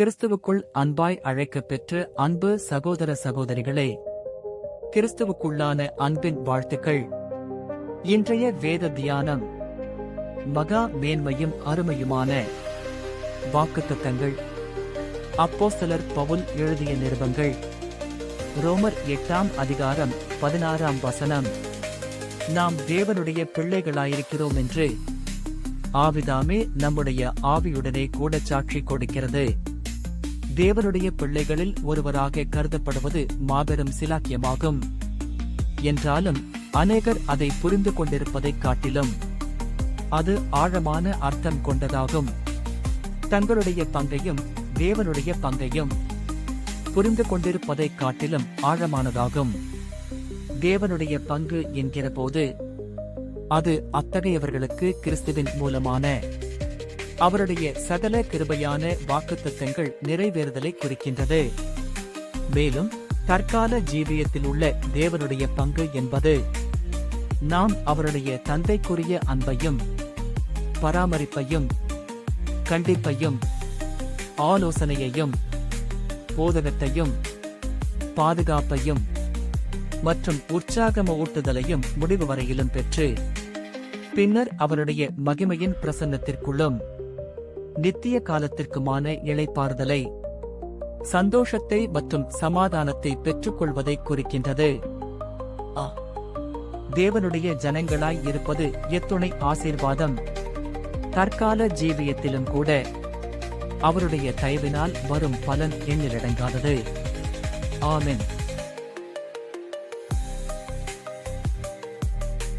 கிறிஸ்துவுக்குள் அன்பாய் அழைக்கப் பெற்ற அன்பு சகோதர சகோதரிகளே கிறிஸ்துவுக்குள்ளான அன்பின் வாழ்த்துக்கள். இன்றைய வேத தியானம் மகா மேன்மையும் அருமையுமான வாக்குத்தத்தங்கள். அப்போஸ்தலர் பவுல் எழுதிய நிருபங்கள் ரோமர் எட்டாம் அதிகாரம் பதினாறாம் வசனம். நாம் தேவனுடைய பிள்ளைகளாயிருக்கிறோம் என்று ஆவிதாமே நம்முடைய ஆவியுடனே கூட சாட்சி கொடுக்கிறது. தேவனுடைய பிள்ளைகளில் ஒருவராக கருதப்படுவது மாபெரும் சிலாக்கியமாகும். என்றாலும் அநேகர் அதை புரிந்து கொண்டிருப்பதைக் காட்டிலும் அது ஆழமான அர்த்தம் கொண்டதாகும். தங்களுடைய பங்கையும் தேவனுடைய பங்கையும் புரிந்து கொண்டிருப்பதைக் காட்டிலும் ஆழமானதாகும். தேவனுடைய பங்கு என்கிற போது அது அத்தகையவர்களுக்கு கிறிஸ்துவின் மூலமான அவருடைய சகல கிருபையான வாக்குத்தத்தங்கள் நிறைவேறுதலை குறிக்கின்றது. மேலும் தற்கால ஜீவியத்தில் உள்ள தேவனுடைய பங்கு என்பது நாம் அவருடைய தந்தைக்குரிய அன்பையும் பராமரிப்பையும் கண்டிப்பையும் ஆலோசனையையும் போதகத்தையும் பாதுகாப்பையும் மற்றும் உற்சாகம ஊட்டுதலையும் முடிவு வரையிலும் பெற்று பின்னர் அவருடைய மகிமையின் பிரசன்னத்திற்குள்ளும் நித்திய காலத்திற்குமான இழைப்பாறுதலை சந்தோஷத்தை மற்றும் சமாதானத்தை பெற்றுக்கொள்வதை குறிக்கின்றது. தேவனுடைய ஜனங்களாய் இருப்பது எத்துணை ஆசீர்வாதம். தற்கால ஜீவியத்திலும் கூட அவருடைய தயவினால் வரும் பலன் எண்ணிலடங்காதது ஆமென்.